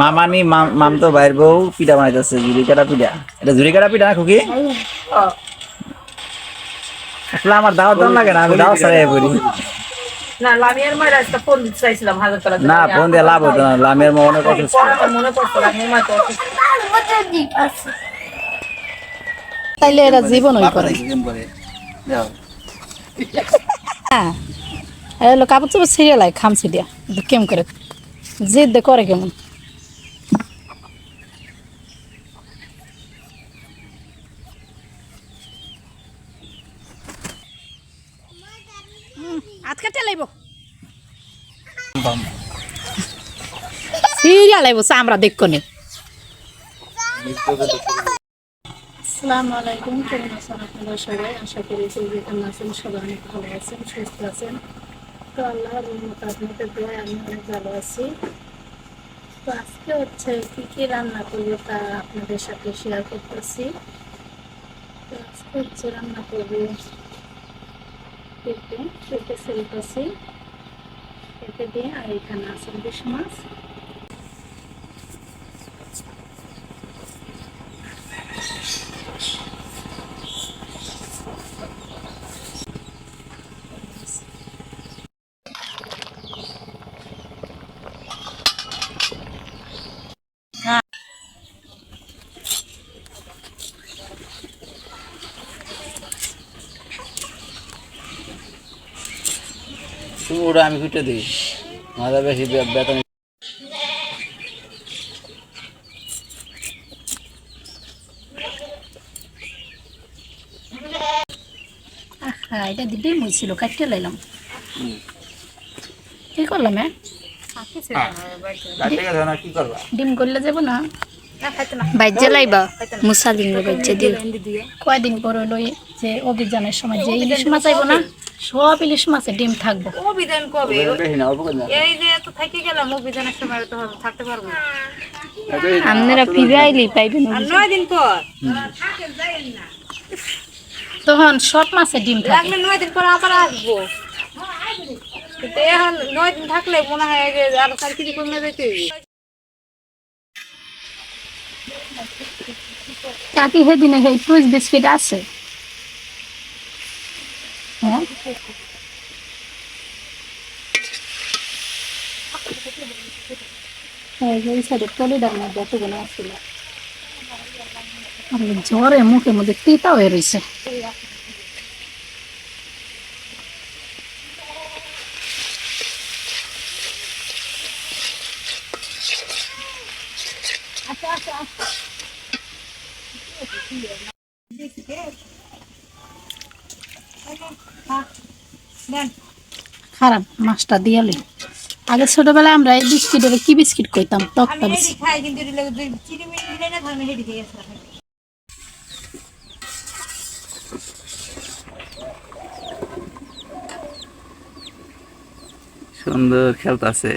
মামানি মাম তো বাইর বউ পিঠা বানাইতেছে ঝুড়ি কাটা পিঠা। এটা ঝুড়ি কাটা পিঠা না খুকি? আসলে আমার দাওয়াত দাম লাগে না আমি দাওয়াত না লামিয়ার একটা ফোন চাইছিলাম হাজার টাকা না ফোন দিয়ে লাভ হতো না অসুস্থ। মনে লামিয়ার মা তো অসুস্থ। তাইলে এরা জীবনই করে। হ্যাঁ। এলো কাপড় চোপড় ছিঁড়ে লাই খামছি দিয়া। কেম করে? জিদ দে করে কেমন? আসসালামু আলাইকুম আছেন আপনারা সবাই? আশা করি যে যেখানে আছেন সবাই অনেক ভালো আছেন সুস্থ আছেন। তো আল্লাহর রহমতে আপনাদের দোয়ায় আমি অনেক ভালো আছি। তো আজকে হচ্ছে কি কি রান্না করব তা আপনাদের সাথে শেয়ার করতেছি। তো আজকে হচ্ছে রান্না করব পেঁপে পেঁপে সেলতেছি পেঁপে দিয়ে আর এখানে আছে ইলিশ মাছ। তুমি ওটা আমি খুঁটে দিই। মাথা বেশি বেতন এটা দিদি মইছিল কাটতে লাইলাম। কি করলাম হ্যাঁ কাটতে গেছে না কি করবা? ডিম করলে যাব না? না, খাইতে না। বাইজে লাইবা মুসা দিন বাইজে দিল কয়দিন পর হলো এই যে অভিযানের সময় যে ইলিশ মাছ আইব না? সব ইলিশ মাছে ডিম থাকব। অভিযান কবে? এই যে এত থেকে গেলাম অভিযানের সময় তো থাকতে পারব আপনারা ফিরে আইলি পাইবেন নয় দিন পর? তখন সব মাছে ডিম থাকে। লাগলে নয় দিন পর আবার আসব। কিন্তু এখন নয় দিন থাকলে মনে হয় যে আরও চার কেজি কমে যেতে। কাকি সেদিনে সেই টুইস বিস্কিট আছে? হ্যাঁ এই যে এই সাইডে টলিডার মধ্যে এতগুলো আসছিল আর এই জ্বরে মুখের মধ্যে তিতা হয়ে রয়েছে খারাপ মাছটা দিয়ালি আগে ছোটবেলায় আমরা এই বিস্কিটের কি বিস্কিট কইতাম? তক্তা আমি বিস্কিট। হেডি খাই কিন্তু এটা লাগে দুই চিনি মিনি দিলে না আমি হেডি দিয়ে গেছিলাম সুন্দর খেলতেছে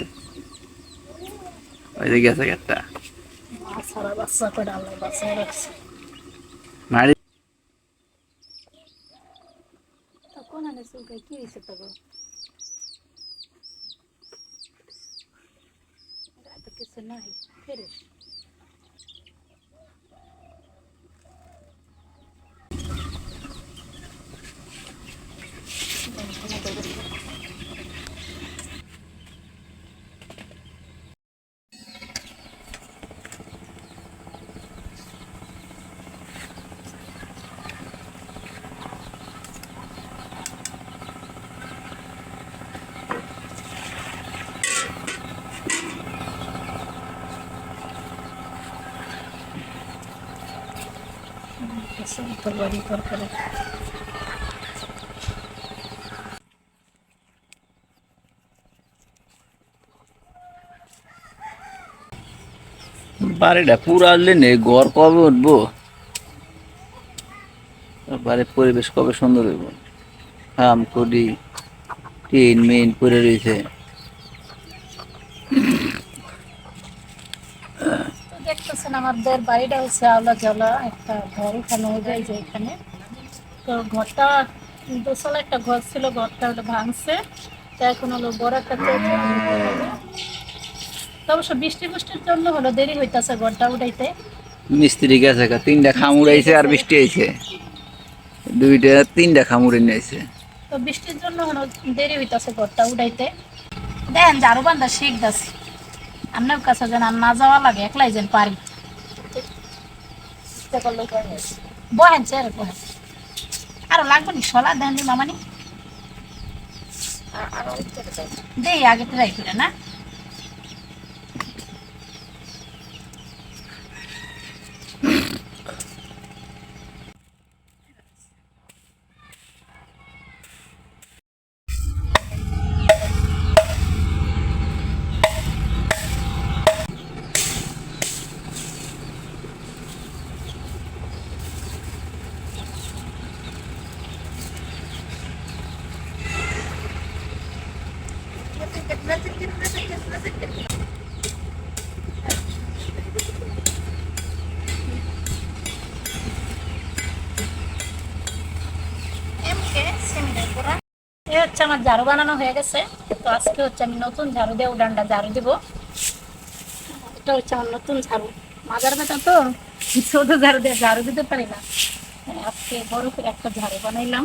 ওই যে গেছে একটা মারি কোন আনে চুলকায়? কি হয়েছে তো এত কিছু ফেরিস তরকারি তরকারি। বাড়িটা পুরো আসলে নেই, ঘর কবে উঠবো? বাড়ির পরিবেশ কবে সুন্দর হইব? খাম করি টিন, মিন পরে রয়েছে তো দেখতেছেন আমাদের বাড়িটা হচ্ছে আওলা জলা একটা ঘর ওখানে হয়ে যায় যে এখানে। তো ঘরটা দোতলা একটা ঘর ছিল ঘরটা ওটা ভাঙছে। তো এখন হলো বড় একটা। তো অবশ্য বৃষ্টি বৃষ্টির জন্য হলো দেরি হইতাছে ঘরটা উঠাইতে। মিস্ত্রি গেছে তিনটা খামুর আইছে আর বৃষ্টি আইছে দুইটা তিনটা খামুর এনে আইছে তো বৃষ্টির জন্য হলো দেরি হইতাছে ঘরটা উঠাইতে। দেন ঝাড়ু বান্ধা শিখতেছি আপনার কাছে যেন আর না যাওয়া লাগে একলাই যেন পারি। ইচ্ছা করল। বহেন চেয়ারে বহেন। আরও লাগবে নি? সলা দেন মামানি। দেই আগে ট্রাই করে না? হচ্ছে আমার ঝাড়ু বানানো হয়ে গেছে। তো আজকে হচ্ছে আমি নতুন ঝাড়ু দিয়ে উডানটা ঝাড়ু দিব। এটা হচ্ছে আমার নতুন ঝাড়ু। মাজার বেটা তো ছোট ঝাড়ু দিয়ে ঝাড়ু দিতে পারি না। হ্যাঁ, আজকে বড় করে একটা ঝাড়ু বানাইলাম।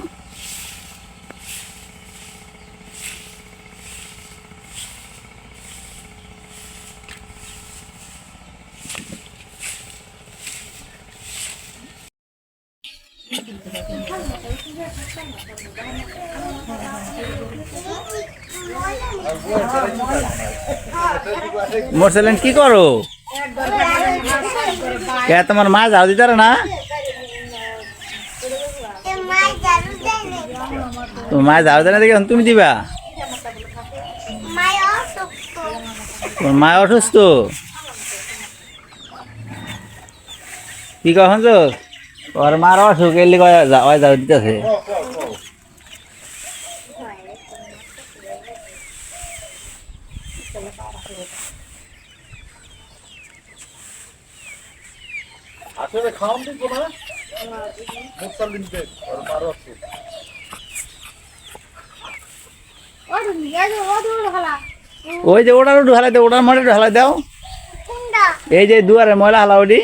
মোরসালেন কি করো? কে তোমার মা যাও দিতার না? তোমার মা যাও দেয় না দেখে তুমি দিবা? তোমার মা অসুস্থ? কি কখন তো? ওর মার অসুখ এলি যাওয়া যাও দিতেছে? আসলে খাওয়ান দিব না? মুসাল্লিমকে আর মারো আছে ওই যে ওটার একটু হালাই দাও ওটার একটু হালাই দাও। এই যে দুয়ারে ময়লা হালা ওটি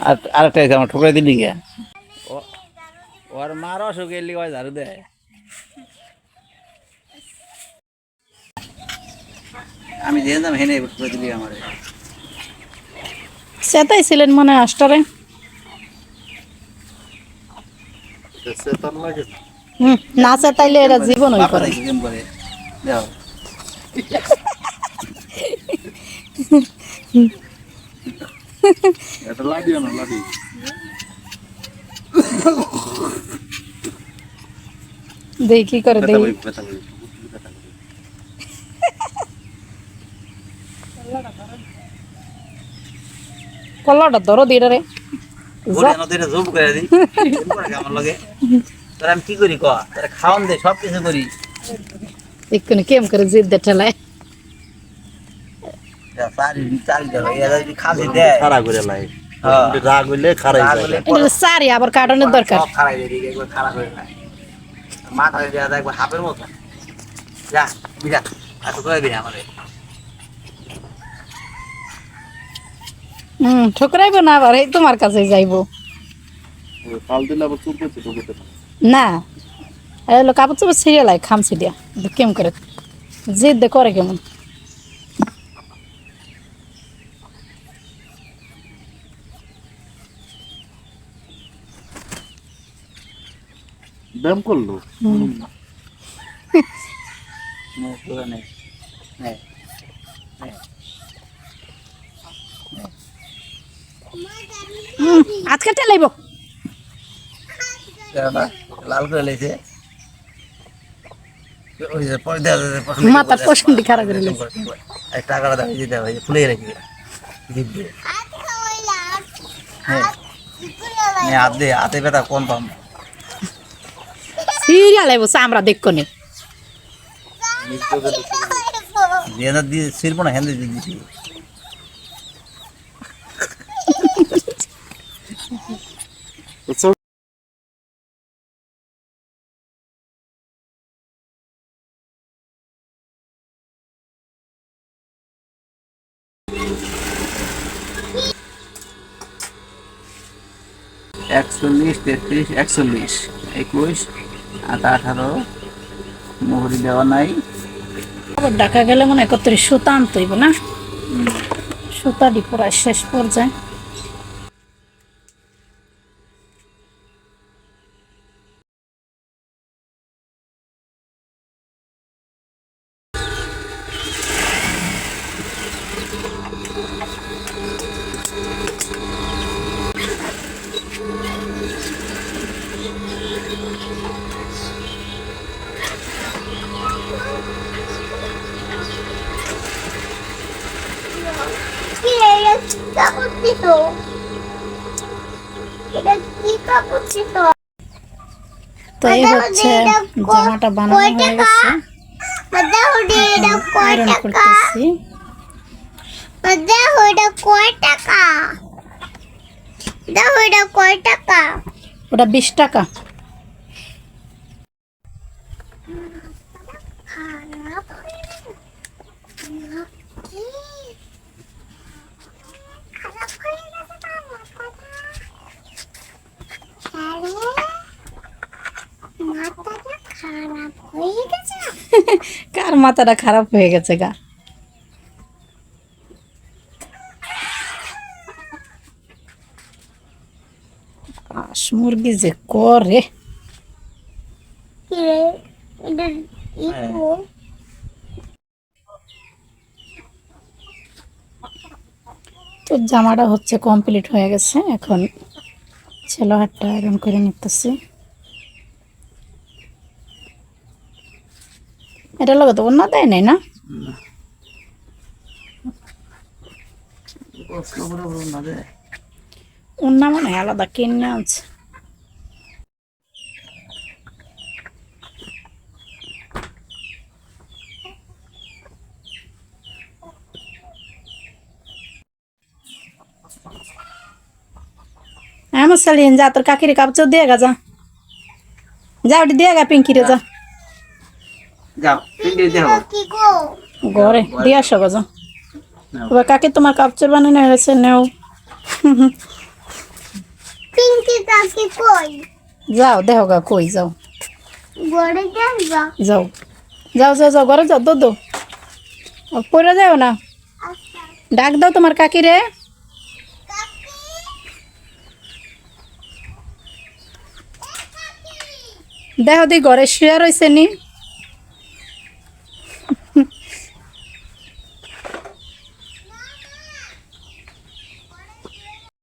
আর আরেকটা আছে আমার ঠোকরে দিলি গে ও- ওর মার অসুখ এলি ওই ঝাড়ু দেয় আমি জেনে হেনে ঠুকরে দিলি আমার। সেটাই ছিলেন মনে হয় আষ্টরে সেতান লাগে। হুম না সেটাইলে এরা জীবন কেমন করে এটা লাগিও না লাগি দেখি কি করে করি কল্লাটা ধরো দিয়ে রে। ওরে জুম করে দিই করে কি আমার লগে তোর আমি কি করি ক? তোর খাওয়ান দে সব কিছু করি। এক্ষুনি কেম করে জিদ দে ঠেলায় সারি আবার কাটনের দরকার। দেওয়া একবার হাফের মতো। যা বিরা এত করে বিরা আমাদের। হুম ঠুকরাইবো না আবার এই তোমার কাছে যাইবো। ফাল দিলে আবার চুপ করছে ঢুকতে না। এলো কাপড় চোপড় ছিঁড়ে লাই খামছি দিয়া। কেম করে? জিদ দে করে কেমন? ব্যায়াম করল? আজকে টেলাইবো লাল করে লেছে মাথার। পছন্দি খারাপ করে লেছে টাকাটা দাঁড়িয়ে দিতে হবে ফুলে রেখে জিপ হ্যাঁ। হাত দিয়ে হাতে ব্যথা কম পাম। সিরিয়াল আইবো আমরা দেখো নে। দিয়ে দিয়ে না হ্যান্ডে দিয়ে দিছি। একচল্লিশ, তেত্রিশ, একচল্লিশ, একুশ, আট আঠারো, মুহুরি দেওয়া নাই। আবার ডাকা গেলে মনে একত্রিশ সুতা আনতে হইব না? সুতা ডিপোরা শেষ পর্যায়ে কি রে, এটা কি কাপড় দিত? এটা কি কাপড় দিত? তো এই হচ্ছে জামাটা বানানো হয়ে গেছে। আয়রন করতেছি? ওটা বিশ টাকা। খারাপ হয়ে গেছে। নাকি? খারাপ হয়ে গেছে না মাথাটা? আরে, মাথাটা খারাপ হয়ে গেছে কার মাথাটা খারাপ হয়ে গেছে গা? হাঁস মুরগি যে করে। ইকো তো জামাটা হচ্ছে কমপ্লিট হয়ে গেছে এখন ছেলে হাতটা আয়রন করে নিতেছি। এটা লগে তো অন্য দেয় নাই না কষ্ট করে বলুন না রে অন্য মানে আলাদা কিনে আছে আমার সালিন যা তোর কাকিরে কাপড় দিয়ে গা যা যা ওটি দিয়ে গা পিঙ্কি রে যা যাও পিন্ডি দেখো কি গো ঘরে দিয়ে আসো গো যা এবার কাকি তোমার কাপড় বানানো হয়েছে নেও। যাও দেখো গা কই যাও। যাও। যাও যাও যাও ঘরে যাও দো দো। পড়ে যাও না। ডাক দাও তোমার কাকি রে। দেখো দি ঘরে শুয়ে রয়েছে নি।